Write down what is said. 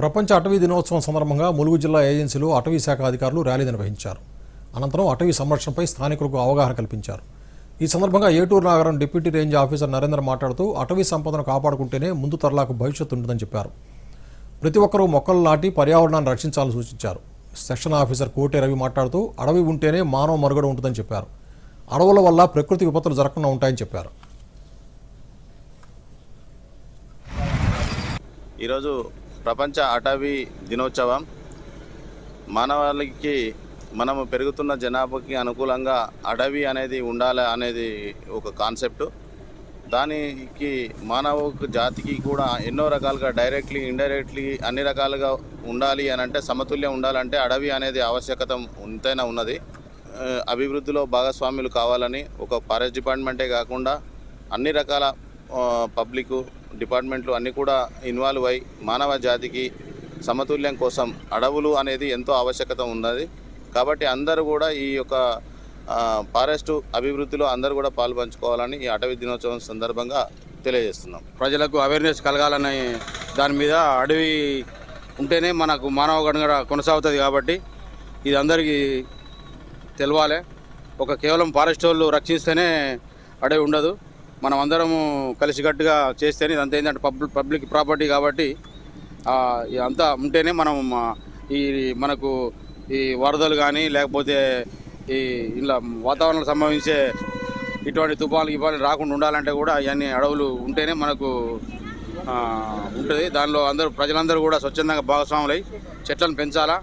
ప్రపంచ అటవీ దినోత్సవం సందర్భంగా ములుగు జిల్లా ఏజెన్సీలో అటవీ శాఖ అధికారులు ర్యాలీ నిర్వహించారు. అనంతరం అటవీ సంరక్షణపై స్థానికులకు అవగాహన కల్పించారు. ఈ సందర్భంగా Eturu Nagaram deputy range officer Narendra మాట్లాడుతూ అటవీ సంపదను కాపాడుకుంటేనే ముందు తరలాకు భవిష్యత్తు ఉంటుందని చెప్పారు. ప్రతి ఒక్కరూ మొక్కలు నాటి పర్యావరణాన్ని రక్షించాలని సూచించారు. సెక్షన్ ఆఫీసర్ కోటే రవి మాట్లాడుతూ అడవి ఉంటేనే మానవ మనుగడ ఉంటుందని చెప్పారు. అడవుల వల్ల ప్రకృతి విపత్తులు జరగకుండా ఉంటాయని చెప్పారు. ఈరోజు ప్రపంచ అటవీ దినోత్సవం. మానవాళికి మనము పెరుగుతున్న జనాభాకి అనుకూలంగా అడవి అనేది ఉండాలి అనేది ఒక కాన్సెప్ట్. దానికి మానవ జాతికి కూడా ఎన్నో రకాలుగా డైరెక్ట్లీ ఇండైరెక్ట్లీ అన్ని రకాలుగా ఉండాలి అని అంటే సమతుల్యం ఉండాలంటే అడవి అనేది ఆవశ్యకత ఎంతైనా ఉన్నది. అభివృద్ధిలో భాగస్వాములు కావాలని ఒక ఫారెస్ట్ డిపార్ట్మెంటే కాకుండా అన్ని రకాల ఆ, పబ్లిక్ డిపార్ట్మెంట్లు అన్నీ కూడా ఇన్వాల్వ్ అయి మానవ జాతికి సమతుల్యం కోసం అడవులు అనేది ఎంతో ఆవశ్యకత ఉన్నది. కాబట్టి అందరూ కూడా ఈ యొక్క ఫారెస్ట్ అభివృద్ధిలో అందరూ కూడా పాల్పంచుకోవాలని ఈ అటవీ దినోత్సవం సందర్భంగా తెలియజేస్తున్నాం. ప్రజలకు అవేర్నెస్ కలగాలని దాని మీద అడవి ఉంటేనే మనకు మానవ గణగడ కొనసాగుతుంది కాబట్టి ఇది అందరికీ తెలవాలి. ఒక కేవలం ఫారెస్ట్ వాళ్ళు రక్షిస్తేనే అడవి ఉండదు. మనం అందరము కలిసికట్టుగా చేస్తేనే ఇదంతా ఏంటంటే పబ్లిక్ పబ్లిక్ ప్రాపర్టీ కాబట్టి అంతా ఉంటేనే మనం ఈ మనకు ఈ వరదలు కానీ లేకపోతే ఈ ఇలా వాతావరణం సంభవించే ఇటువంటి తుఫాన్లు గిఫాన్లు రాకుండా ఉండాలంటే కూడా ఇవన్నీ అడవులు ఉంటేనే మనకు ఉంటుంది. దానిలో అందరూ ప్రజలందరూ కూడా స్వచ్ఛందంగా భాగస్వాములై చెట్లను పెంచాలా.